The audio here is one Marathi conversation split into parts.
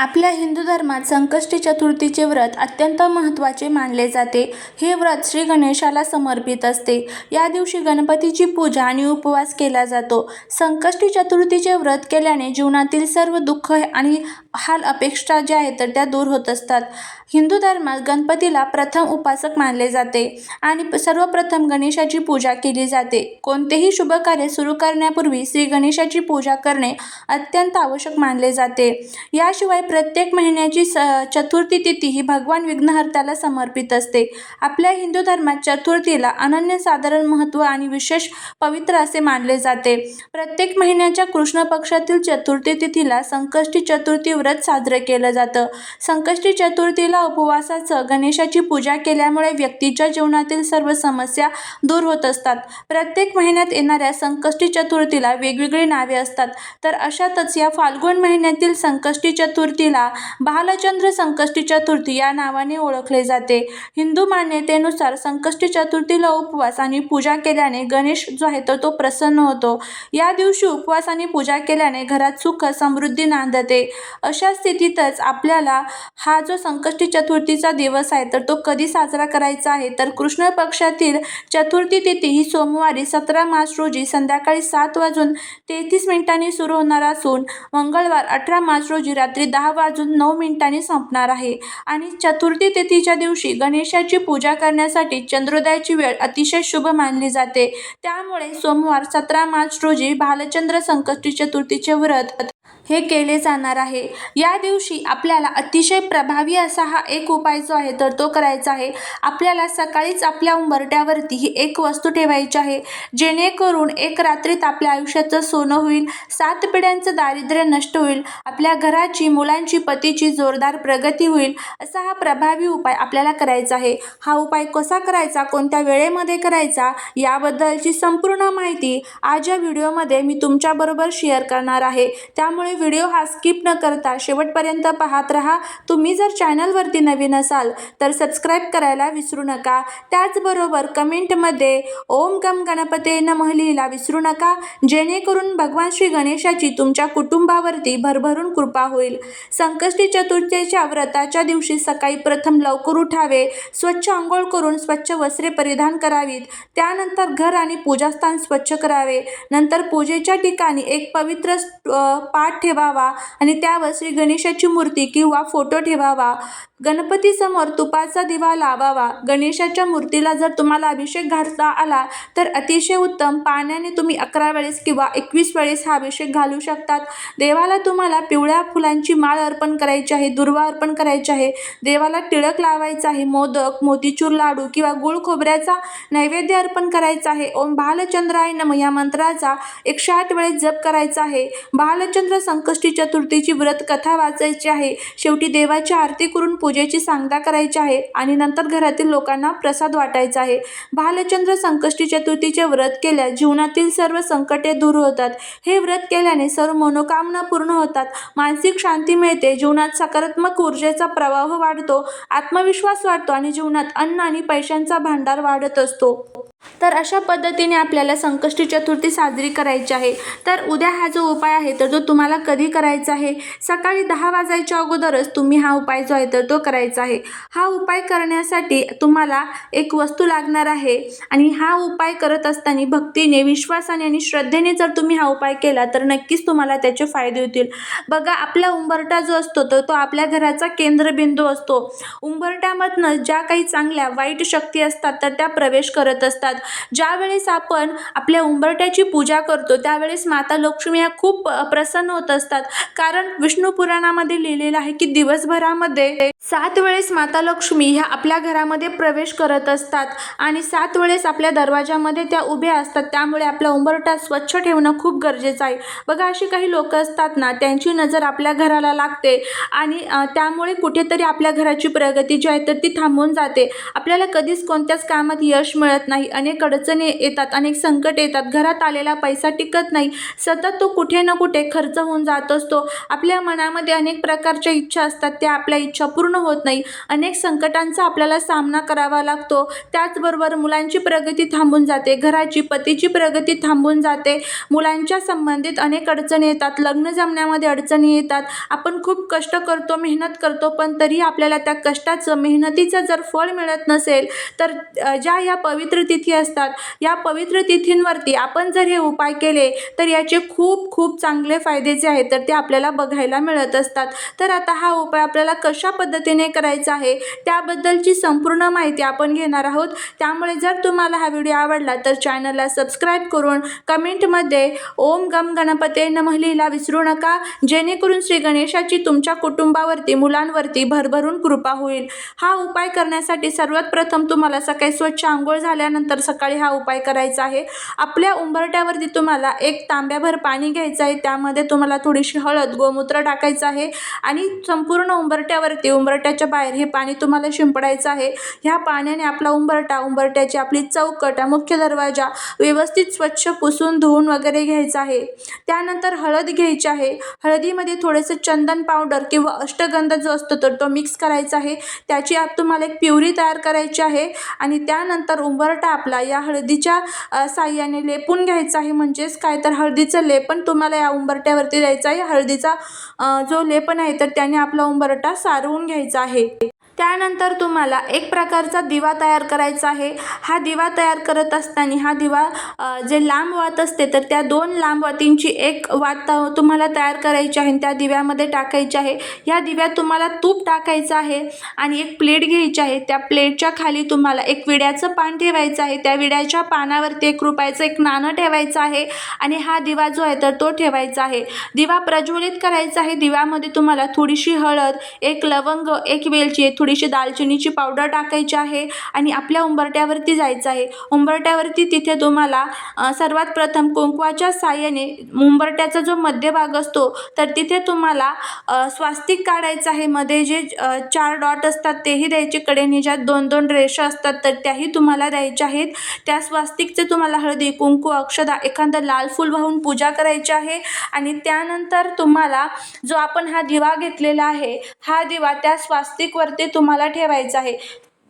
आपल्या हिंदू धर्मात संकष्टी चतुर्थीचे व्रत अत्यंत महत्त्वाचे मानले जाते. हे व्रत श्री गणेशाला समर्पित असते. या दिवशी गणपतीची पूजा आणि उपवास केला जातो. संकष्टी चतुर्थीचे व्रत केल्याने जीवनातील सर्व दुःख आणि हाल अपेक्षा ज्या आहेत तर त्या दूर होत असतात. हिंदू धर्मात गणपतीला प्रथम उपासक मानले जाते आणि सर्वप्रथम गणेशाची पूजा केली जाते. कोणतेही शुभ कार्य सुरू करण्यापूर्वी श्री गणेशाची पूजा करणे अत्यंत आवश्यक मानले जाते. याशिवाय प्रत्येक महिन्याची स चतुर्थी तिथी ही भगवान विघ्नहर्त्याला समर्पित असते. आपल्या हिंदू धर्मात चतुर्थीला अनन्यसाधारण महत्त्व आणि विशेष पवित्र असे मानले जाते. प्रत्येक महिन्याच्या कृष्ण पक्षातील चतुर्थी तिथीला संकष्टी चतुर्थी व्रत साजरं केलं जातं. संकष्टी चतुर्थीला उपवासाचं गणेशाची पूजा केल्यामुळे व्यक्तीच्या जीवनातील सर्व समस्या दूर होत असतात. प्रत्येक महिन्यात येणाऱ्या संकष्टी चतुर्थीला वेगवेगळी नावे असतात. तर अशातच या फाल्गुन महिन्यातील संकष्टी चतुर्थीला बालचंद्र संकष्टी चतुर्थी या नावाने ओळखले जाते. हिंदू मान्यतेनुसार संकष्टी चतुर्थीला उपवास आणि पूजा केल्याने गणेश जो आहे तर तो प्रसन्न होतो. या दिवशी उपवास आणि पूजा केल्याने घरात सुख समृद्धी नांदते. अशा स्थितीतच आपल्याला हा जो संकष्टी चतुर्थीचा दिवस आहे तर तो कधी साजरा करायचा आहे? तर कृष्ण पक्षातील चतुर्थी तिथी ही सोमवारी सतरा मार्च रोजी संध्याकाळी सात वाजून तेहतीस मिनिटांनी सुरू होणार असून मंगळवार अठरा मार्च रोजी रात्री दहा दहा वाजून नऊ मिनिटांनी संपणार आहे. आणि चतुर्थी तिथीच्या दिवशी गणेशाची पूजा करण्यासाठी चंद्रोदयाची वेळ अतिशय शुभ मानली जाते. त्यामुळे सोमवार सतरा मार्च रोजी भालचंद्र संकष्टी चतुर्थीचे व्रत हे केले जाणार आहे. या दिवशी आपल्याला अतिशय प्रभावी असा हा एक उपाय जो आहे तर तो करायचा आहे. आपल्याला सकाळीच आपल्या उंबरट्यावरती ही एक वस्तू ठेवायची आहे जेणेकरून एक रात्रीत आपल्या आयुष्याचं सोनं होईल सात पिढ्यांचं दारिद्र्य नष्ट होईल आपल्या घराची मुलांची पतीची जोरदार प्रगती होईल असा हा प्रभावी उपाय आपल्याला करायचा आहे. हा उपाय कसा करायचा कोणत्या वेळेमध्ये करायचा याबद्दलची संपूर्ण माहिती आज या व्हिडिओमध्ये मी तुमच्याबरोबर शेअर करणार आहे. त्यामुळे व्हिडिओ हा स्किप न करता शेवटपर्यंत पाहत राहा. तुम्ही जर चॅनलवरती नवीन असाल तर सबस्क्राईब करायला विसरू नका. त्याचबरोबर कमेंटमध्ये ओम गम गणपते नमः लिहिला विसरू नका. जेणेकरून भगवान श्री गणेशाची तुमच्या कुटुंबावरती भरभरून कृपा होईल. संकष्टी चतुर्थीच्या व्रताच्या दिवशी सकाळी प्रथम लवकर उठावे स्वच्छ आंघोळ करून स्वच्छ वस्त्रे परिधान करावीत. त्यानंतर घर आणि पूजास्थान स्वच्छ करावे. नंतर पूजेच्या ठिकाणी एक पवित्र पाठ ताट ठेवावा आणि त्यावर श्री गणेशाची मूर्ती किंवा फोटो ठेवावा. गणपतीसमोर तुपाचा दिवा लावावा. गणेशाच्या मूर्तीला जर तुम्हाला अभिषेक घालता आला तर अतिशय उत्तम. पाण्याने तुम्ही अकरा वेळेस किंवा एकवीस वेळेस हा अभिषेक घालू शकतात. देवाला तुम्हाला पिवळ्या फुलांची माळ अर्पण करायची आहे दुर्वा अर्पण करायची आहे. देवाला टिळक लावायचा आहे मोदक मोतीचूर लाडू किंवा गुळ खोबऱ्याचा नैवेद्य अर्पण करायचा आहे. ओम बालचंद्राय नम या मंत्राचा एकशे आठ वेळेस जप करायचा आहे. बालचंद्र संकष्टी चतुर्थीची व्रत कथा वाचायची आहे. शेवटी देवाची आरती करून पूजेची सांगता करायची आहे आणि नंतर घरातील लोकांना प्रसाद वाटायचा आहे. भालचंद्र संकष्टी चतुर्थीचे व्रत केल्यास जीवनातील सर्व संकटे दूर होतात. हे व्रत केल्याने सर्व मनोकामना पूर्ण होतात. मानसिक शांती मिळते जीवनात सकारात्मक ऊर्जेचा प्रवाह वाढतो आत्मविश्वास वाढतो आणि जीवनात अन्न आणि पैशांचा भांडार वाढत असतो. तर अशा पद्धतीने आपल्याला संकष्टी चतुर्थी साजरी करायची आहे. तर उद्या हा जो उपाय आहे तर जो तुम्हाला कधी करायचा आहे? सकाळी दहा वाजायच्या अगोदरच तुम्ही हा उपाय जो आहे तर तो करायचा आहे. हा उपाय करण्यासाठी तुम्हाला एक वस्तू लागणार आहे आणि हा उपाय करत असताना भक्तीने विश्वासाने आणि श्रद्धेने जर तुम्ही हा उपाय केला तर नक्कीच तुम्हाला त्याचे फायदे होतील. बघा आपला उंबरटा जो असतो तर तो आपल्या घराचा केंद्रबिंदू असतो. उंबरट्यामधनं ज्या काही चांगल्या वाईट शक्ती असतात तर त्या प्रवेश करत असतात. ज्यावेळेस आपण आपल्या उंबरट्याची पूजा करतो त्यावेळेस माता लक्ष्मी ह्या खूप प्रसन्न होत असतात. कारण विष्णू पुराणामध्ये लिहिलेलं आहे की दिवसभरामध्ये सात वेळेस माता लक्ष्मी ह्या आपल्या घरामध्ये प्रवेश करत असतात आणि सात वेळेस आपल्या दरवाजामध्ये त्या उभ्या असतात. त्यामुळे आपला उंबरटा स्वच्छ ठेवणं खूप गरजेचं आहे. बघा अशी काही लोक असतात ना त्यांची नजर आपल्या घराला लागते आणि त्यामुळे कुठेतरी आपल्या घराची प्रगती जी आहे तर ती थांबून जाते. आपल्याला कधीच कोणत्याच कामात यश मिळत नाही अनेक अडचणी येतात अनेक संकट येतात. घरात आलेला पैसा टिकत नाही. सतत तो कुठे ना कुठे खर्च होऊन जात असतो. आपल्या मनामध्ये अनेक प्रकारच्या इच्छा असतात. त्या आपल्या इच्छा पूर्ण होत नाही. अनेक संकटांचा आपल्याला सामना करावा लागतो. त्याचबरोबर मुलांची प्रगती थांबून जाते. घराची पतीची प्रगती थांबून जाते. मुलांच्या संबंधित अनेक अडचणी येतात. लग्न जमण्यामध्ये अडचणी येतात. आपण खूप कष्ट करतो मेहनत करतो पण तरी आपल्याला त्या कष्टाचं मेहनतीचं जर फळ मिळत नसेल तर ज्या या पवित्र तिथी असतात. या पवित्र तिथींवरती आपण जर हे उपाय केले तर याचे खूप खूप चांगले फायदे जे आहेत. तर ते आपल्याला बघायला मिळत असतात. तर आता हा उपाय आपल्याला कशा पद्धतीने करायचा आहे त्याबद्दलची संपूर्ण माहिती आपण घेणार आहोत. त्यामुळे जर तुम्हाला हा व्हिडिओ आवडला तर चॅनलला सबस्क्राईब करून कमेंटमध्ये ओम गम गणपते नमः लिहिला विसरू नका. जेणेकरून श्री गणेशाची तुमच्या कुटुंबावरती मुलांवरती भरभरून कृपा होईल. हा उपाय करण्यासाठी सर्वात प्रथम तुम्हाला सकाळी स्वच्छ आंघोळ झाल्यानंतर सकाळी हा उपाय करायचा आहे. आपल्या उंबरट्यावरती तुम्हाला एक तांब्याभर पाणी घ्यायचं आहे. त्यामध्ये तुम्हाला थोडीशी हळद गोमूत्र टाकायचं आहे आणि संपूर्ण उंबरट्यावरती उंबरट्याच्या बाहेर हे पाणी तुम्हाला शिंपडायचं आहे. ह्या पाण्याने आपला उंबरटा उंबरट्याची आपली चौकट मुख्य दरवाजा व्यवस्थित स्वच्छ पुसून धुवून वगैरे घ्यायचा आहे. त्यानंतर हळद घ्यायची आहे. हळदीमध्ये थोडंसं चंदन पावडर किंवा अष्टगंध जो असतो तर तो मिक्स करायचा आहे. त्याची आत तुम्हाला एक प्युरी तयार करायची आहे आणि त्यानंतर उंबरटा आपला या हळदीच्या साह्याने लेपून घ्यायचा आहे म्हणजेच काय? तर हळदीचं लेपन तुम्हाला या उंबरट्यावरती द्यायचं आहे हळदीचा अ, जो लेपन आहे तर त्याने आपला उंबरटा सारवून घ्यायचा आहे. त्यानंतर तुम्हाला एक प्रकारचा दिवा तयार करायचा आहे. हा दिवा तयार करत असताना हा दिवा जे लांब वात असते तर त्या दोन लांब वातींची एक वात तुम्हाला तयार करायची आहे आणि त्या दिव्यामध्ये टाकायची आहे. या दिव्यात तुम्हाला तूप टाकायचं आहे आणि एक प्लेट घ्यायची आहे. त्या प्लेटच्या खाली तुम्हाला एक विड्याचं पान ठेवायचं आहे. त्या विड्याच्या पानावरती एक रुपयाचं एक नाणं ठेवायचं आहे आणि हा दिवा जो आहे तर तो ठेवायचा आहे. दिवा प्रज्वलित करायचा आहे. दिव्यामध्ये तुम्हाला थोडीशी हळद एक लवंग एक वेलची थोडीशी दालचिनीची पावडर टाकायची आहे आणि आपल्या उंबरट्यावरती जायचं आहे. उंबरट्यावरती तिथे तुम्हाला सर्वात प्रथम कुंकवाच्या साह्याने उंबरट्याचा जो मध्यभाग असतो तर तिथे तुम्हाला स्वास्तिक काढायचं आहे. मध्ये जे चार डॉट असतात तेही द्यायचे कडेने. ज्यात दोन दोन रेषा असतात तर त्याही तुम्हाला द्यायच्या आहेत. त्या स्वास्तिकचे तुम्हाला हळदी कुंकू अक्षदा एखादं लाल फूल वाहून पूजा करायची आहे. आणि त्यानंतर तुम्हाला जो आपण हा दिवा घेतलेला आहे हा दिवा त्या स्वास्तिकवरती तुम्हाला ठेवायचा आहे.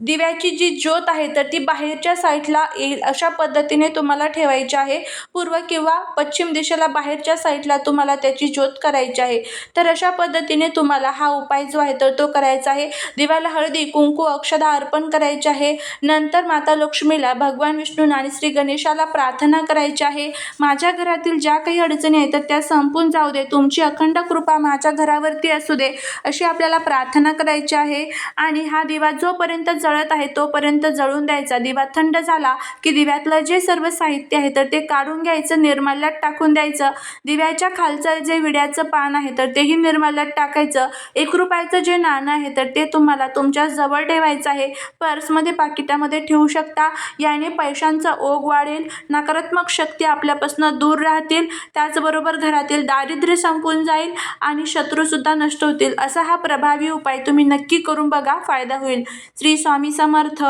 दिव्याची जी ज्योत आहे तर ती बाहेरच्या साईडला येईल अशा पद्धतीने तुम्हाला ठेवायची आहे. पूर्व किंवा पश्चिम दिशेला बाहेरच्या साईडला तुम्हाला त्याची ज्योत करायची आहे. तर अशा पद्धतीने तुम्हाला हा उपाय जो आहे तर तो करायचा आहे. दिव्याला हळदी कुंकू अक्षदा अर्पण करायचे आहे. नंतर माता लक्ष्मीला भगवान विष्णू आणि श्री गणेशाला प्रार्थना करायची आहे. माझ्या घरातील ज्या काही अडचणी आहेत तर त्या संपून जाऊ दे. तुमची अखंड कृपा माझ्या घरावरती असू दे अशी आपल्याला प्रार्थना करायची आहे. आणि हा दिवा जोपर्यंत जळत आहे तोपर्यंत जळून द्यायचा. दिवा थंड झाला की दिव्यातलं जे सर्व साहित्य आहे तर ते काढून घ्यायचं निर्माल्यात टाकून द्यायचं. दिव्याच्या खालचं जे विड्याचं पान आहे तर तेही निर्माल्यात टाकायचं. एक रुपयाचं जे नाणं आहे तर ते तुम्हाला तुमच्या जवळ ठेवायचं आहे. पर्समध्ये पाकिटामध्ये ठेवू शकता. याने पैशांचा ओघ वाढेल नकारात्मक शक्ती आपल्यापासून दूर राहतील त्याचबरोबर घरातील दारिद्र्य संपून जाईल आणि शत्रूसुद्धा नष्ट होतील. असा हा प्रभावी उपाय तुम्ही नक्की करून बघा फायदा होईल. श्री स्वामी समर्थ.